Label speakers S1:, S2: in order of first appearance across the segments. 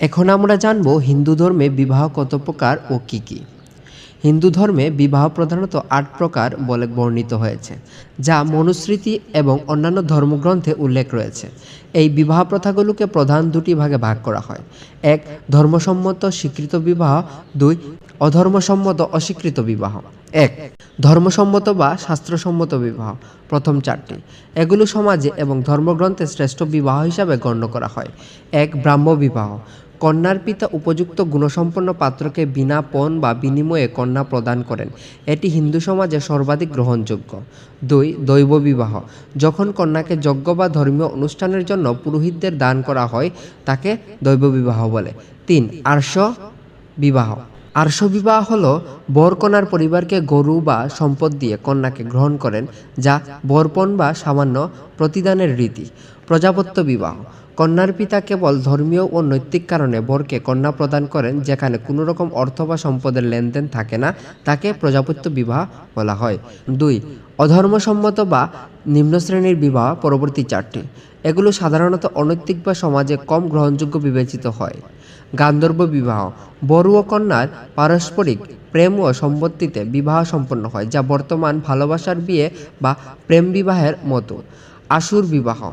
S1: এখন আমরা জানব হিন্দু ধর্মে বিবাহ কত প্রকার ও কি কি। হিন্দু ধর্মে বিবাহ প্রধানত আট প্রকার বলে বর্ণিত হয়েছে, যা মনুস্মৃতি এবং অন্যান্য ধর্মগ্রন্থে উল্লেখ রয়েছে। এই বিবাহ প্রথাগুলোকে প্রধান দুটি ভাগে ভাগ করা হয়। এক, ধর্মসম্মত স্বীকৃত বিবাহ। দুই, অধর্মসম্মত অস্বীকৃত বিবাহ। এক, ধর্মসম্মত বা শাস্ত্রসম্মত বিবাহ। প্রথম চারটি। এগুলো সমাজে এবং ধর্মগ্রন্থে শ্রেষ্ঠ বিবাহ হিসাবে গণ্য করা হয়। এক ব্রাহ্ম বিবাহ কন্যার পিতা উপযুক্ত গুণসম্পন্ন পাত্রকে বিনা পণ বা বিনিময়ে কন্যা প্রদান করেন। এটি হিন্দু সমাজে সর্বাধিক গ্রহণযোগ্য। দুই, দৈব বিবাহ। যখন কন্যাকে যজ্ঞ বা ধর্মীয় অনুষ্ঠানের জন্য পুরোহিতদের দান করা হয়, তাকে দৈব বিবাহ বলে। তিন, আর্ষ বিবাহ। আর্ষ বিবাহ হল বরকন্যার পরিবারকে গরু বা সম্পদ দিয়ে কন্যাকে গ্রহণ করেন, যা বরপণ বা সামান্য প্রতিদানের রীতি, প্রজাপত্য বিবাহ। কন্যার পিতা কেবল ধর্মীয় ও নৈতিক কারণে বরকে কন্যা প্রদান করেন, যেখানে কোনো রকম অর্থ বা সম্পদের লেনদেন থাকে না, তাকে প্রজাপত্য বিবাহ বলা হয়। দুই, অধর্মসম্মত বা নিম্ন শ্রেণির বিবাহ পরবর্তী চারটি। এগুলো সাধারণত অনৈতিক বা সমাজে কম গ্রহণযোগ্য বিবেচিত হয়। গান্ধর্ব বিবাহ। বড় ও কন্যার পারস্পরিক প্রেম ও সম্পত্তিতে বিবাহ সম্পন্ন হয়, যা বর্তমান ভালোবাসার বিয়ে বা প্রেম বিবাহের মতো। আসুর বিবাহ।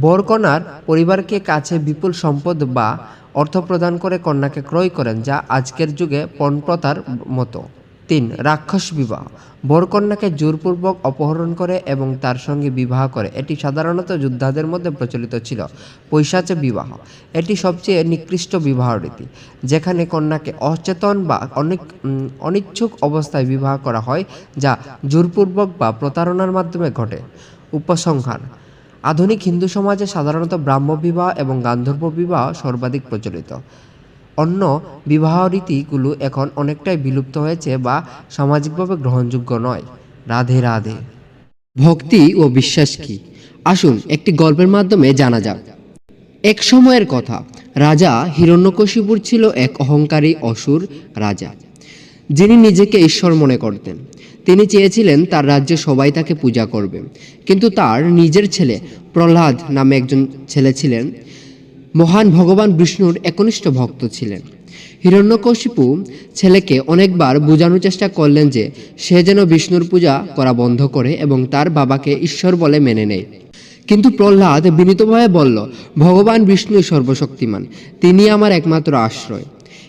S1: বরকনার পরিবারকে কাছে বিপুল সম্পদ বা অর্থ প্রদান করে কন্যাকে ক্রয় করেন, যা আজকের যুগে পণপ্রথার মতো। তিন, রাক্ষস বিবাহ। বরকন্যাকে জোরপূর্বক অপহরণ করে এবং তার সঙ্গে বিবাহ করে। এটি সাধারণত যোদ্ধাদের মধ্যে প্রচলিত ছিল। পৈশাচে বিবাহ। এটি সবচেয়ে নিকৃষ্ট বিবাহ রীতি, যেখানে কন্যাকে অচেতন বা অনেক অনিচ্ছুক অবস্থায় বিবাহ করা হয়, যা জোরপূর্বক বা প্রতারণার মাধ্যমে ঘটে। উপসংহার। আধুনিক হিন্দু সমাজে সাধারণত ব্রাহ্ম বিবাহ এবং গান্ধর্ব বিবাহ সর্বাধিক প্রচলিত। অন্য বিবাহ রীতিগুলো এখন অনেকটাই বিলুপ্ত হয়েছে বা সামাজিকভাবে গ্রহণযোগ্য নয়। রাধে রাধে।
S2: ভক্তি ও বিশ্বাস কি? আসুন একটি গল্পের মাধ্যমে জানা যাক। এক সময়ের কথা, রাজা হিরণ্যকশিপুর ছিল এক অহংকারী অসুর রাজা। যিনি নিজেকে ঈশ্বর মনে করতেন। তিনি চেয়েছিলেন তার রাজ্যে সবাই তাকে পূজা করবে। কিন্তু তার নিজের ছেলে প্রহ্লাদ নামে একজন ছেলে ছিলেন। মহান ভগবান বিষ্ণুর একনিষ্ঠ ভক্ত ছিলেন। হিরণ্যকশিপু ছেলেকে অনেকবার বোঝানোর চেষ্টা করলেন যে সে যেন বিষ্ণুর পূজা করা বন্ধ করে এবং তার বাবাকে ঈশ্বর বলে মেনে নেয়। কিন্তু প্রহ্লাদ বিনীতভাবে বলল, ভগবান বিষ্ণু সর্বশক্তিমান, তিনি আমার একমাত্র আশ্রয়।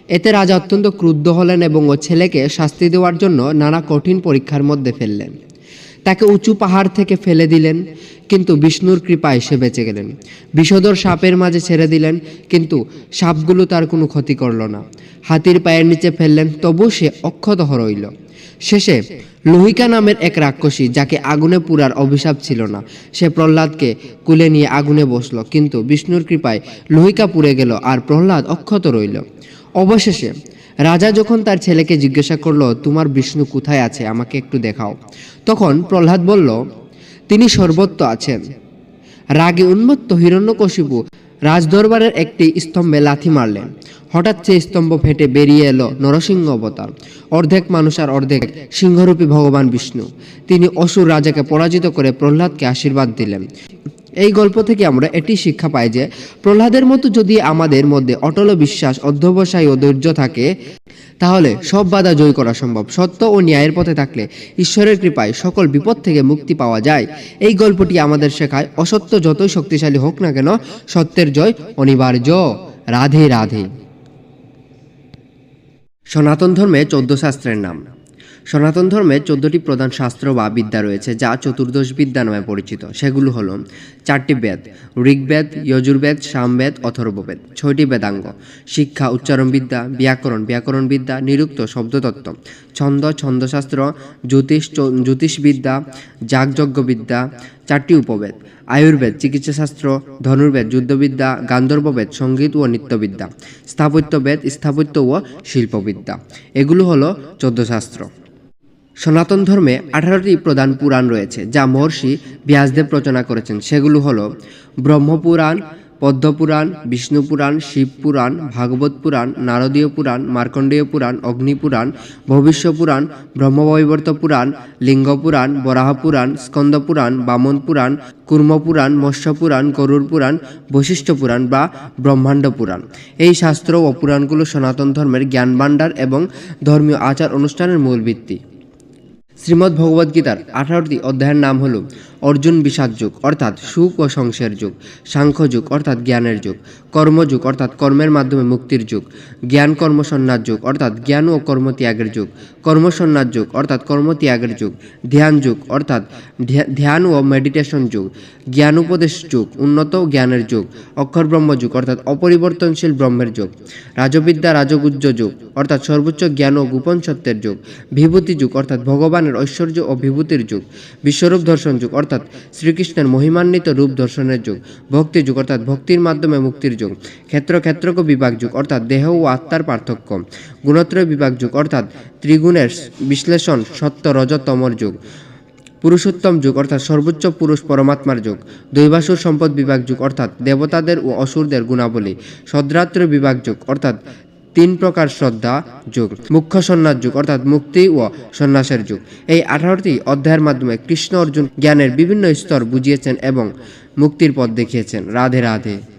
S2: এতে রাজা অত্যন্ত ক্রুদ্ধ হলেন এবং ও ছেলেকে শাস্তি দেওয়ার জন্য নানা কঠিন পরীক্ষার মধ্যে ফেললেন। তাকে উঁচু পাহাড় থেকে ফেলে দিলেন। কিন্তু বিষ্ণুর কৃপায় সে বেঁচে গেলেন। বিষধর সাপের মাঝে ছেড়ে দিলেন, কিন্তু সাপগুলো তার কোনো ক্ষতি করল না। হাতির পায়ের নিচে ফেললেন তবু সে অক্ষত রইল। শেষে লোহিকা নামের এক রাক্ষসী, যাকে আগুনে পুরার অভিশাপ ছিল না, সে প্রহ্লাদকে কুলে নিয়ে আগুনে বসল, কিন্তু বিষ্ণুর কৃপায় লোহিকা পুড়ে গেল আর প্রহ্লাদ অক্ষত রইল। অবশেষে রাজা যখন তার ছেলেকে জিজ্ঞাসা করল, তোমার বিষ্ণু কোথায় আছে? আমাকে একটু দেখাও। তখন প্রহ্লাদ বলল তিনি সর্বত্র আছেন। রাগে উন্মত্ত হিরণ্যকশিপু রাজদরবারের একটি স্তম্ভে লাথি মারলেন। হঠাৎ সেই স্তম্ভ ফেটে বেরিয়ে এলো নরসিংহ অবতার। অর্ধেক মানুষ আর অর্ধেক সিংহরূপী ভগবান বিষ্ণু। তিনি অসুর রাজাকে পরাজিত করে প্রহ্লাদকে আশীর্বাদ দিলেন। এই গল্প থেকে আমরা এটি শিক্ষা পাই যে, প্রহ্লাদের মতো যদি আমাদের মধ্যে অটল বিশ্বাস, অধ্যবসায় ও ধৈর্য থাকে তাহলে সব বাধা জয় করা সম্ভব। সত্য ও ন্যায়ের পথে থাকলে ঈশ্বরের কৃপায় সকল বিপদ থেকে মুক্তি পাওয়া যায়। এই গল্পটি আমাদের শেখায়, অসত্য যতই শক্তিশালী হোক না কেন, সত্যের জয় অনিবার্য। রাধে রাধে। সনাতন ধর্মে চৌদ্দ শাস্ত্রের নাম। সনাতন ধর্মে চোদ্দটি প্রধান শাস্ত্র বা বিদ্যা রয়েছে, যা চতুর্দশ বিদ্যা নামে পরিচিত। সেগুলো হলো চারটি বেদ, ঋগ্বেদ, যজুর্বেদ, সামবেদ, অথর্ববেদ। ছয়টি বেদাঙ্গ, শিক্ষা, উচ্চারণ বিদ্যা, ব্যাকরণ ব্যাকরণ বিদ্যা, নিরুক্ত শব্দতত্ত্ব, ছন্দ, ছন্দশাস্ত্র, জ্যোতিষ জ্যোতিষবিদ্যা যাগযজ্ঞ বিদ্যা, চারটি উপবেদ। আয়ুর্বেদ, চিকিৎসাশাস্ত্র, ধনুর্বেদ, যুদ্ধবিদ্যা, গান্ধর্ববেদ, সংগীত ও নৃত্যবিদ্যা। স্থাপত্যবেদ, স্থাপত্য ও শিল্পবিদ্যা। এগুলো হলো চোদ্দ শাস্ত্র সনাতন ধর্মে আঠারোটি প্রধান পুরাণ রয়েছে, যা মহর্ষি ব্যাসদেব রচনা করেছেন। সেগুলো হলো ব্রহ্মপুরাণ, পদ্মপুরাণ বিষ্ণু পুরাণ শিব পুরাণ ভাগবত পুরাণ, নারদীয় পুরাণ, মার্কণ্ডেয় পুরাণ, অগ্নিপুরাণ ভবিষ্য পুরাণ ব্রহ্মবৈবর্ত পুরাণ লিঙ্গ পুরাণ বরাহ পুরাণ স্কন্দ পুরাণ বামন পুরাণ কুর্ম পুরাণ মৎস্য পুরাণ গরুর পুরাণ বৈশিষ্ট্য পুরাণ বা ব্রহ্মাণ্ড পুরাণ এই শাস্ত্র ও পুরাণগুলো সনাতন ধর্মের জ্ঞান ভাণ্ডার এবং ধর্মীয় আচার অনুষ্ঠানের মূল ভিত্তি। শ্রীমদ্ ভগবদ্গীতার আঠারোটি অধ্যায়ের নাম হল অর্জুন বিষাদ যুগ, অর্থাৎ সুখ ও সংসার যুগ, সাংখ্য যুগ, অর্থাৎ জ্ঞানের যুগ কর্মযুগ অর্থাৎ কর্মের মাধ্যমে মুক্তির যুগ, জ্ঞান কর্ম সন্ন্যাস যুগ, অর্থাৎ জ্ঞান ও কর্ম ত্যাগের যুগ কর্ম সন্ন্যাস যুগ, অর্থাৎ কর্ম ত্যাগের যুগ, ধ্যান যুগ, অর্থাৎ ধ্যান ও মেডিটেশন যুগ জ্ঞান উপদেশ যুগ, উন্নত জ্ঞানের যুগ, অক্ষর ব্রহ্ম যুগ, অর্থাৎ অপরিবর্তনশীল ব্রহ্মের যুগ, রাজবিদ্যা রাজগুজ্জ যুগ, অর্থাৎ সর্বোচ্চ জ্ঞান ও গোপন সত্যের যুগ, বিভূতি যুগ, অর্থাৎ ভগবানের ঐশ্বর্য ও বিভূতির যুগ, বিশ্বরূপ দর্শন যুগ, অর্থাৎ শ্রীকৃষ্ণের মহিমান্বিত রূপ দর্শনের যুগ, ভক্তি যুগ, অর্থাৎ ভক্তির মাধ্যমে মুক্তির যুগ, ক্ষেত্র ক্ষেত্রক বিভাগ যুগ, অর্থাৎ দেহ ও আত্মার পার্থক্য, গুণত্রয় বিভাগ যুগ, অর্থাৎ ত্রিগুণের বিশ্লেষণ সত্য রজতমর যুগ, পুরুষোত্তম যুগ, অর্থাৎ সর্বোচ্চ পুরুষ পরমাত্মার যুগ, দৈবাসুর সম্পদ বিভাগ যুগ, অর্থাৎ দেবতাদের ও অসুরদের গুণাবলী, সদ্রাত্র বিভাগ যুগ, অর্থাৎ তিন প্রকার শ্রদ্ধা যুগ, মুখ্য সন্ন্যাস যুগ, অর্থাৎ মুক্তি ও সন্ন্যাসের যুগ। এই আঠারোটি অধ্যায়ের মাধ্যমে কৃষ্ণ অর্জুন জ্ঞানের বিভিন্ন স্তর বুঝিয়েছেন এবং মুক্তির পথ দেখিয়েছেন। রাধে রাধে।